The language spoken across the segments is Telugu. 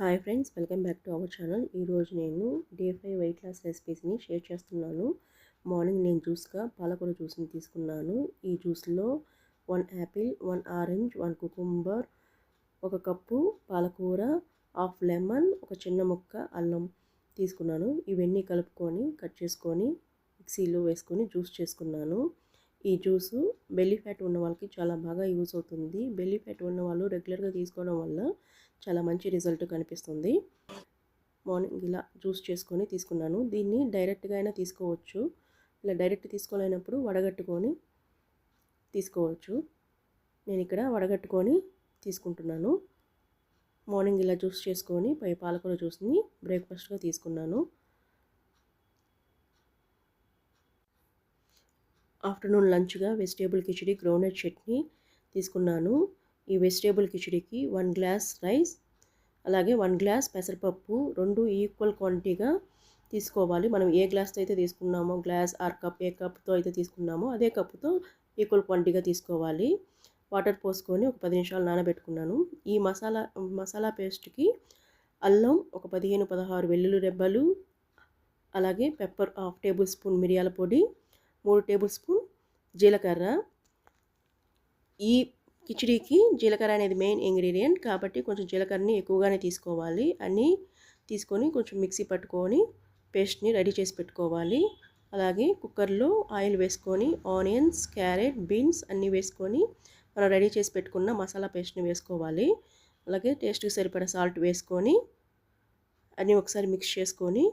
Hi friends welcome back to our channel. ఈరోజు నేను డే ఫైవ్ వెయిట్ లాస్ రెసిపీస్ని షేర్ చేస్తున్నాను. మార్నింగ్ నేను జ్యూస్గా పాలకూర జ్యూస్ని తీసుకున్నాను. ఈ జ్యూస్లో one apple one orange one cucumber ఒక కప్పు పాలకూర హాఫ్ లెమన్ ఒక చిన్న ముక్క అల్లం తీసుకున్నాను. ఇవన్నీ కలుపుకొని కట్ చేసుకొని మిక్సీలో వేసుకొని జ్యూస్ చేసుకున్నాను. ఈ జ్యూసు బెల్లీ ఫ్యాట్ ఉన్న వాళ్ళకి చాలా బాగా యూజ్ అవుతుంది. బెల్లీ ఫ్యాట్ ఉన్న వాళ్ళు రెగ్యులర్గా తీసుకోవడం వల్ల చాలా మంచి రిజల్ట్ కనిపిస్తుంది. మార్నింగ్ ఇలా జ్యూస్ చేసుకొని తీసుకున్నాను. దీన్ని డైరెక్ట్గా అయినా తీసుకోవచ్చు. ఇలా డైరెక్ట్ తీసుకోలేనప్పుడు వడగట్టుకొని తీసుకోవచ్చు. నేను ఇక్కడ వడగట్టుకొని తీసుకుంటున్నాను. మార్నింగ్ ఇలా జ్యూస్ చేసుకొని పై పాలకూర జ్యూస్ని బ్రేక్ఫాస్ట్గా తీసుకున్నాను. ఆఫ్టర్నూన్ లంచ్గా వెజిటేబుల్ కిచడీ గ్రౌండ్నట్ చట్నీ తీసుకున్నాను. ఈ వెజిటేబుల్ కిచడికి వన్ గ్లాస్ రైస్ అలాగే వన్ గ్లాస్ పెసరపప్పు రెండు ఈక్వల్ క్వాంటిటీగా తీసుకోవాలి. మనం ఏ గ్లాస్తో అయితే తీసుకున్నామో గ్లాస్ ఆర్ కప్ ఏ కప్తో అయితే తీసుకున్నామో అదే కప్పుతో ఈక్వల్ క్వాంటిటీగా తీసుకోవాలి. వాటర్ పోసుకొని ఒక పది నిమిషాలు నానబెట్టుకున్నాను. ఈ మసాలా మసాలా పేస్ట్కి అల్లం ఒక పదిహేను పదహారు వెల్లుల్లి రెబ్బలు అలాగే పెప్పర్ హాఫ్ టేబుల్ స్పూన్ మిరియాల పొడి మూడు టేబుల్ స్పూన్ జీలకర్ర. ఈ కిచిడీకి జీలకర్ర అనేది మెయిన్ ఇంగ్రీడియంట్ కాబట్టి కొంచెం జీలకర్రని ఎక్కువగానే తీసుకోవాలి. అన్నీ తీసుకొని కొంచెం మిక్సీ పట్టుకొని పేస్ట్ని రెడీ చేసి పెట్టుకోవాలి. అలాగే కుక్కర్లో ఆయిల్ వేసుకొని ఆనియన్స్ క్యారెట్ బీన్స్ అన్నీ వేసుకొని మనం రెడీ చేసి పెట్టుకున్న మసాలా పేస్ట్ని వేసుకోవాలి. అలాగే టేస్ట్కి సరిపడ సాల్ట్ వేసుకొని అన్నీ ఒకసారి మిక్స్ చేసుకొని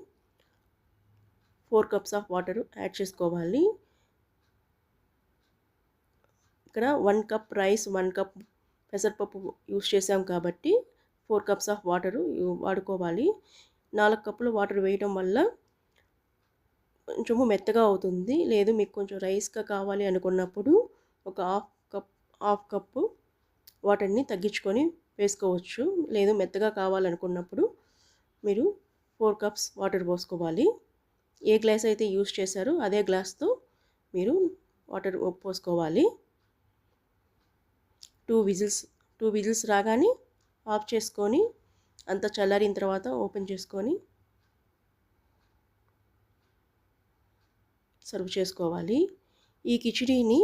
four cups of water add చేసుకోవాలి. ఇక్కడ one cup rice one cup పెసరపప్పు యూస్ చేసాం కాబట్టి ఫోర్ కప్స్ ఆఫ్ వాటరు వాడుకోవాలి. నాలుగు కప్పులు వాటర్ వేయడం వల్ల కొంచెము మెత్తగా అవుతుంది. లేదు మీకు కొంచెం రైస్గా కావాలి అనుకున్నప్పుడు ఒక హాఫ్ కప్ హాఫ్ కప్పు వాటర్ని తగ్గించుకొని వేసుకోవచ్చు. లేదు మెత్తగా కావాలనుకున్నప్పుడు మీరు ఫోర్ కప్స్ వాటర్ పోసుకోవాలి. ఏ గ్లాస్ అయితే యూస్ చేశారో అదే గ్లాస్తో మీరు వాటర్ పోసుకోవాలి. టూ విజిల్స్ టూ విజిల్స్ రాగానే ఆఫ్ చేసుకొని అంత చల్లారిన తర్వాత ఓపెన్ చేసుకొని సర్వ్ చేసుకోవాలి. ఈ కిచిడీని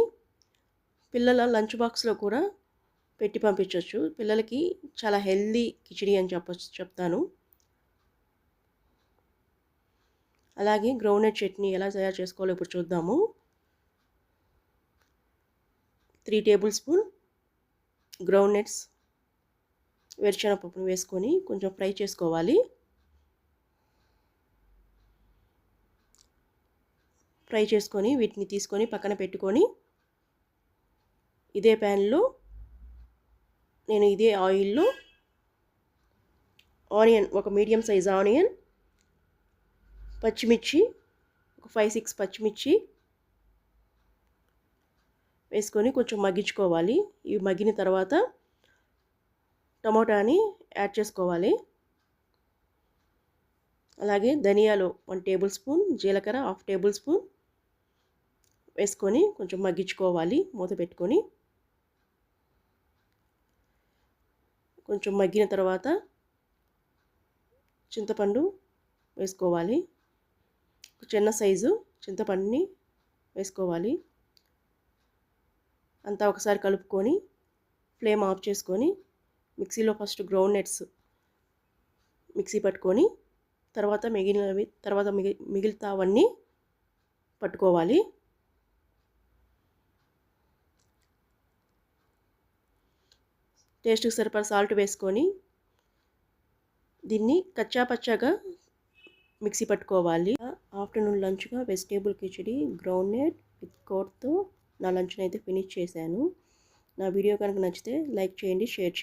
పిల్లల లంచ్ బాక్స్లో కూడా పెట్టి పంపించవచ్చు పిల్లలకి చాలా హెల్దీ కిచిడీ అని చెప్ప చెప్తాను. అలాగే గ్రౌండ్నట్ చట్నీ ఎలా తయారు చేసుకోవాలో ఇప్పుడు చూద్దాము. Three tablespoon ground groundnuts వేరుశనగపప్పును వేసుకొని కొంచెం ఫ్రై చేసుకోవాలి. ఫ్రై చేసుకొని వీటిని తీసుకొని పక్కన పెట్టుకొని ఇదే ప్యాన్లో నేను ఇదే ఆయిల్లో ఆనియన్ ఒక మీడియం సైజ్ ఆనియన్ పచ్చిమిర్చి ఒక ఫైవ్ సిక్స్ పచ్చిమిర్చి వేసుకొని కొంచెం మగ్గించుకోవాలి. ఇవి మగ్గిన తర్వాత టమోటాని యాడ్ చేసుకోవాలి. అలాగే ధనియాలు వన్ టేబుల్ స్పూన్ జీలకర్ర హాఫ్ టేబుల్ స్పూన్ వేసుకొని కొంచెం మగ్గించుకోవాలి మూత పెట్టుకొని. కొంచెం మగ్గిన తర్వాత చింతపండు వేసుకోవాలి. చిన్న సైజు చింతపండుని వేసుకోవాలి. అంతా ఒకసారి కలుపుకొని ఫ్లేమ్ ఆఫ్ చేసుకొని మిక్సీలో ఫస్ట్ గ్రౌండ్ నట్స్ మిక్సీ పట్టుకొని తర్వాత మిగిలినవి తర్వాత మిగి మిగిలితావన్నీ పట్టుకోవాలి. టేస్ట్కి సరిపడా సాల్ట్ వేసుకొని దీన్ని కచ్చా పచ్చాగా మిక్సీ పట్టుకోవాలి. ఆఫ్టర్నూన్ లంచ్గా vegetable khichdi groundnut with కోట్తో నా లంచ్ని అయితే ఫినిష్ చేశాను. నా వీడియో కనుక నచ్చితే లైక్ చేయండి షేర్ చేయండి.